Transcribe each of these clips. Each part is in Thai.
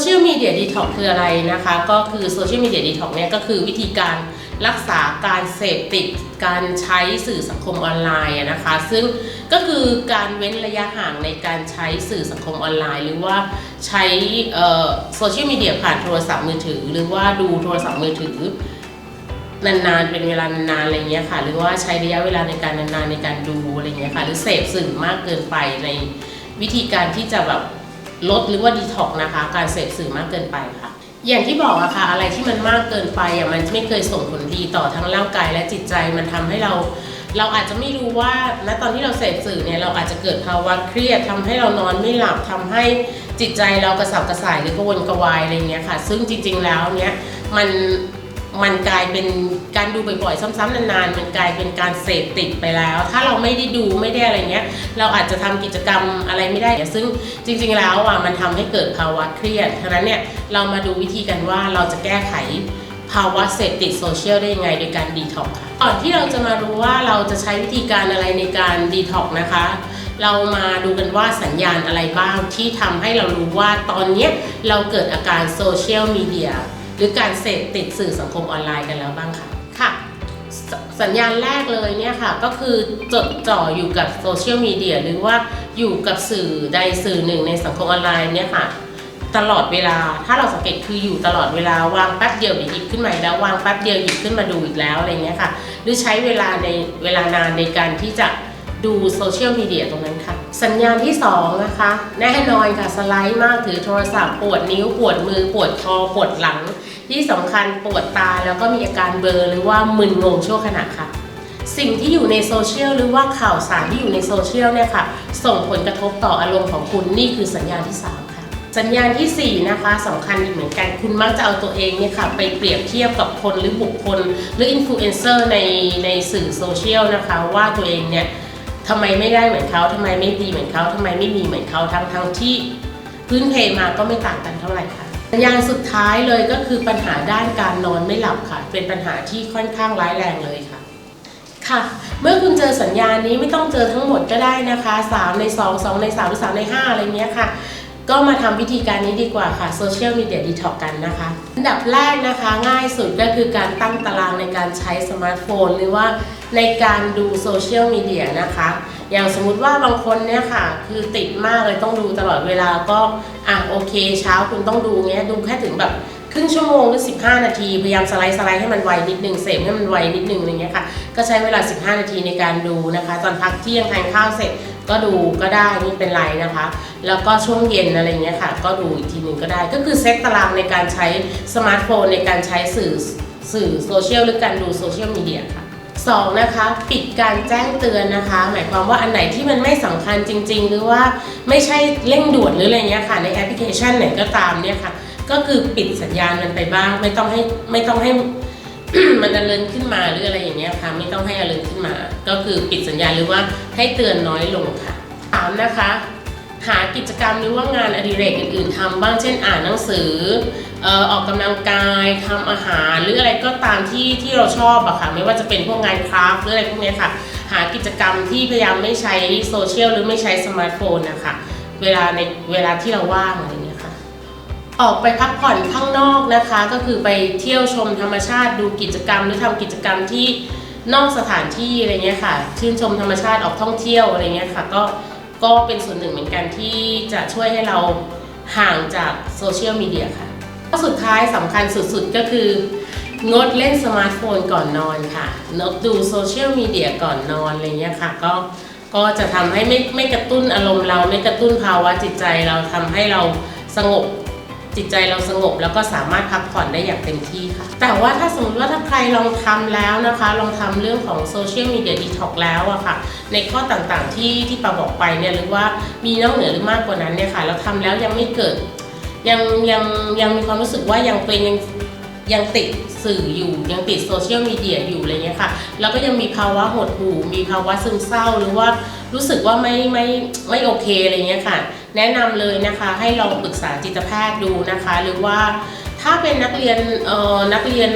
เชียลมีเดียดีท็อกคืออะไรนะคะ ก็คือโซเชียลมีเดียดีท็อกเนี่ยก็คือวิธีการรักษาการเสพติดการใช้สื่อสังคมออนไลน์นะคะ ซึ่งก็คือการเว้นระยะห่างในการใช้สื่อสังคมออนไลน์ หรือว่าใช้โซเชียลมีเดียผ่านโทรศัพท์มือถือ หรือว่าดูโทรศัพท์มือถือนานๆ เป็นเวลานานๆ อะไรเงี้ยค่ะ หรือว่าใช้ระยะเวลาในการนานๆ ในการดูอะไรเงี้ยค่ะ หรือเสพสื่อมากเกินไปในวิธีการที่จะแบบ ลดหรือว่าดีท็อกนะคะ การเสพสื่อมากเกินไปค่ะ อย่างที่บอกอะค่ะอะไรที่มันมากเกินไปอะมันไม่เคยส่งผลดีต่อทั้งร่างกายและจิตใจมันทำให้เรา เราอาจจะไม่รู้ว่าณตอนที่เราเสพสื่อเนี่ยเราอาจจะเกิดภาวะเครียดทำให้เรานอนไม่หลับทำให้จิตใจเรากระสับกระส่ายหรือกระวนกระวายอะไรเงี้ยค่ะ ซึ่งจริง ๆแล้วเนี่ยมัน มันกลายเป็นการดูบ่อยๆ ซ้ำๆนานๆ มันกลายเป็นการเสพติดไปแล้ว ถ้าเราไม่ได้ดูไม่ได้อะไรเงี้ย เราอาจจะทำกิจกรรมอะไรไม่ได้ ซึ่งจริงๆแล้วอะมันทำให้เกิดภาวะเครียดฉะนั้นเนี่ยเรามาดูวิธีกันว่าเราจะแก้ไขภาวะเสพติดโซเชียลได้ยังไงโดยการดีท็อกค่ะก่อนที่เราจะมารู้ว่าเราจะใช้วิธีการอะไรในการดีท็อกนะคะ เรามาดูกันว่าสัญญาณอะไรบ้างที่ทำให้เรารู้ว่าตอนนี้เราเกิดอาการโซเชียลมีเดีย หรือการเสพติดสื่อสังคมออนไลน์กันแล้วบ้างค่ะค่ะสสัญญาณแรกเลยเนี่ยค่ะ ก็คือจดจ่ออยู่กับโซเชียลมีเดียหรือว่าอยู่กับสื่อใดสื่อหนึ่งในสังคมออนไลน์เนี่ยค่ะตลอดเวลา ถ้าเราสังเกตคืออยู่ตลอดเวลาวางแป๊บเดียวเดี๋ยวหยิบขึ้นมาแล้ววางแป๊บเดียวหยิบขึ้นมาดูอีกแล้วอะไรเงี้ยค่ะ หรือใช้เวลาในเวลานานในการที่จะ ดูโซเชียลมีเดียตรงนั้นค่ะ สัญญาณที่สองนะคะ แน่นอนค่ะสไลด์มากถือโทรศัพท์ปวดนิ้ว ปวดมือ ปวดคอปวดหลัง ที่สำคัญปวดตาแล้วก็มีอาการเบลอหรือว่ามึนงงชั่วขณะค่ะ สิ่งที่อยู่ในโซเชียลหรือว่าข่าวสารที่อยู่ในโซเชียลเนี่ยค่ะ ส่งผลกระทบต่ออารมณ์ของคุณนี่คือสัญญาณที่สามค่ะสัญญาณที่สี่นะคะสำคัญอีกเหมือนกันคุณมักจะเอาตัวเองเนี่ยค่ะไปเปรียบเทียบกับคนหรือบุคคล หรืออินฟลูเอนเซอร์ในในสื่อโซเชียลนะคะว่าตัวเองเนี่ย ทำไมไม่ได้เหมือนเขาทำไมไม่ดีเหมือนเขาทำไมไม่มีเหมือนเขาทั้งทั้งที่พื้นเพมาก็ไม่ต่างกันเท่าไหร่ค่ะสัญญาณสุดท้ายเลยก็คือปัญหาด้านการนอนไม่หลับค่ะ เป็นปัญหาที่ค่อนข้างร้ายแรงเลยค่ะ ค่ะ เมื่อคุณเจอสัญญาณนี้ไม่ต้องเจอทั้งหมดก็ได้นะคะ 3 ใน 2 2 ใน3หรือ3ใน5อะไรเงี้ยค่ะ ก็มาทำวิธีการนี้ดีกว่าค่ะโซเชียลมีเดียดีท็อกกันนะคะอันดับแรกนะคะง่ายสุดก็คือการตั้งตารางในการใช้สมาร์ทโฟน หรือว่าในการดูโซเชียลมีเดียนะคะ อย่างสมมุติว่าบางคนเนี่ยค่ะ คือติดมากเลยต้องดูตลอดเวลาก็อะโอเค เช้าคุณต้องดูเงี้ยดูแค่ถึงแบบครึ่งชั่วโมงหรือ 15 นาที พยายามสไลด์สไลด์ให้มันไวนิดนึงเสพให้มันไวนิดนึงอะไรเงี้ยค่ะก็ใช้เวลา 15 นาทีในการดูนะคะ ตอนพักเที่ยงทานข้าวเสร็จ ก็ดูก็ได้ไม่เป็นไรนะคะ แล้วก็ช่วงเย็นอะไรเงี้ยค่ะ ก็ดูอีกทีหนึ่งก็ได้ ก็คือเซตตารางในการใช้สมาร์ทโฟนในการใช้สื่อสื่อโซเชียลหรือการดูโซเชียลมีเดียค่ะสองนะคะปิดการแจ้งเตือนนะคะ หมายความว่าอันไหนที่มันไม่สำคัญจริง ๆ หรือว่าไม่ใช่เร่งด่วนหรืออะไรเงี้ยค่ะในแอปพลิเคชันไหนก็ตามเนี่ยค่ะ ก็คือปิดสัญญาณมันไปบ้าง ไม่ต้องให้ไม่ต้องให้ มันอเลินขึ้นมาหรืออะไรอย่างเงี้ยค่ะไม่ต้องให้อเลินขึ้นมา ก็คือปิดสัญญาณหรือว่าให้เตือนน้อยลงค่ะสามนะคะ หากิจกรรมหรือว่างานอดิเรกอื่นๆทำบ้างเช่นอ่านหนังสือออออกกำลังกายทำอาหารหรืออะไรก็ตามที่ที่เราชอบอะค่ะไม่ว่าจะเป็นพวกงานคราฟหรืออะไรพวกนี้ค่ะ หากิจกรรมที่พยายามไม่ใช้โซเชียลหรือไม่ใช้สมาร์ทโฟนนะคะเวลาในเวลาที่เราว่าง ออกไปพักผ่อนข้างนอกนะคะ ก็คือไปเที่ยวชมธรรมชาติดูกิจกรรม หรือทำกิจกรรมที่นอกสถานที่อะไรเงี้ยค่ะ ชื่นชมธรรมชาติออกท่องเที่ยวอะไรเงี้ยค่ะ ก็ก็เป็นส่วนหนึ่งเหมือนกันที่จะช่วยให้เราห่างจากโซเชียลมีเดียค่ะข้อสุดท้ายสำคัญสุดๆก็คืองดเล่นสมาร์ทโฟนก่อนนอนค่ะงดดูโซเชียลมีเดียก่อนนอนอะไรเงี้ยค่ะ ก็ก็จะทำให้ไม่ไม่กระตุ้นอารมณ์เราไม่กระตุ้นภาวะจิตใจเราทำให้เราสงบ จิตใจเราสงบแล้วก็สามารถพักผ่อนได้อย่างเต็มที่ค่ะ แต่ว่าถ้าสมมติว่าถ้าใครลองทำแล้วนะคะ ลองทำเรื่องของโซเชียลมีเดียดีท็อกแล้วอะค่ะ ในข้อต่างๆที่ที่ปาบอกไปเนี่ยหรือว่ามีนอกเหนือหรือมากกว่านั้นเนี่ยค่ะ เราทำแล้วยังไม่เกิดยังยังยังมีความรู้สึกว่ายังเป็นยัง ยังติดสื่ออยู่ยังติดโซเชียลมีเดียอยู่อะไรเงี้ยค่ะ แล้วก็ยังมีภาวะหดหู่มีภาวะซึมเศร้าหรือว่ารู้สึกว่าไม่ไม่ไม่โอเคอะไรเงี้ยค่ะ แนะนำเลยนะคะให้ลองปรึกษาจิตแพทย์ดูนะคะ หรือว่าถ้าเป็นนักเรียนเอ่อนักเรียน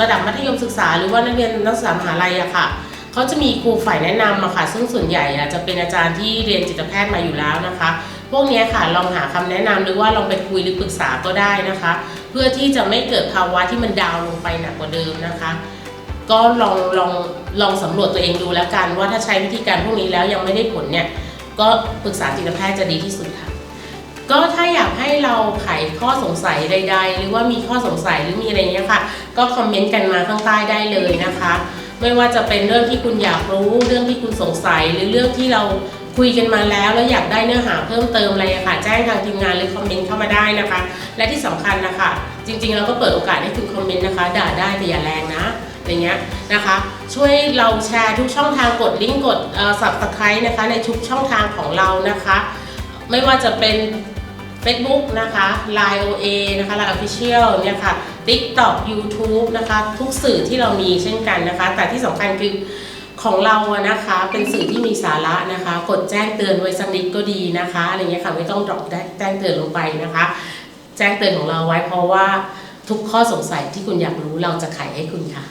ระดับมัธยมศึกษา หรือว่านักเรียนนักศึกษามหาลัยอะค่ะเขาจะมีครูฝ่ายแนะนำอะค่ะ ซึ่งส่วนใหญ่อะจะเป็นอาจารย์ที่เรียนจิตแพทย์มาอยู่แล้วนะคะ พวกนี้ค่ะลองหาคำแนะนำหรือว่าลองไปคุยหรือปรึกษาก็ได้นะคะ เพื่อที่จะไม่เกิดภาวะที่มันดาวลงไปหนักกว่าเดิมนะคะ ก็ลองลองลองสำรวจตัวเองดูแล้วกัน ว่าถ้าใช้วิธีการพวกนี้แล้วยังไม่ได้ผลเนี่ยก็ปรึกษาจิตแพทย์จะดีที่สุดค่ะ ก็ถ้าอยากให้เราไขข้อสงสัยใด ๆ หรือว่ามีข้อสงสัยหรือมีอะไรเงี้ยค่ะ ก็คอมเมนต์กันมาข้างใต้ได้เลยนะคะ ไม่ว่าจะเป็นเรื่องที่คุณอยากรู้ เรื่องที่คุณสงสัย หรือเรื่องที่เราคุยกันมาแล้ว แล้วอยากได้เนื้อหาเพิ่มเติมอะไรค่ะ แจ้งทางทีมงานหรือคอมเมนต์เข้ามาได้นะคะ และที่สำคัญนะคะ จริงๆ เราก็เปิดโอกาสให้คุณคอมเมนต์นะคะ ด่าได้แต่อย่าแรงนะอะไรเงี้ยนะคะ ช่วยเราแชร์ทุกช่องทางกดลิงก์กด subscribe นะคะ ในทุกช่องทางของเรานะคะ ไม่ว่าจะเป็น Facebook นะคะ Line OA นะคะ Line Official เนี่ยค่ะ TikTok YouTube นะคะ ทุกสื่อที่เรามีเช่นกันนะคะ แต่ที่สำคัญคือของเราอะนะคะเป็นสื่อที่มีสาระนะคะ กดแจ้งเตือนไว้สักนิดก็ดีนะคะอะไรเงี้ยค่ะไม่ต้องดรอปแจ้งเตือนลงไปนะคะ แจ้งเตือนของเราไว้เพราะว่าทุกข้อสงสัยที่คุณอยากรู้เราจะไขให้คุณค่ะ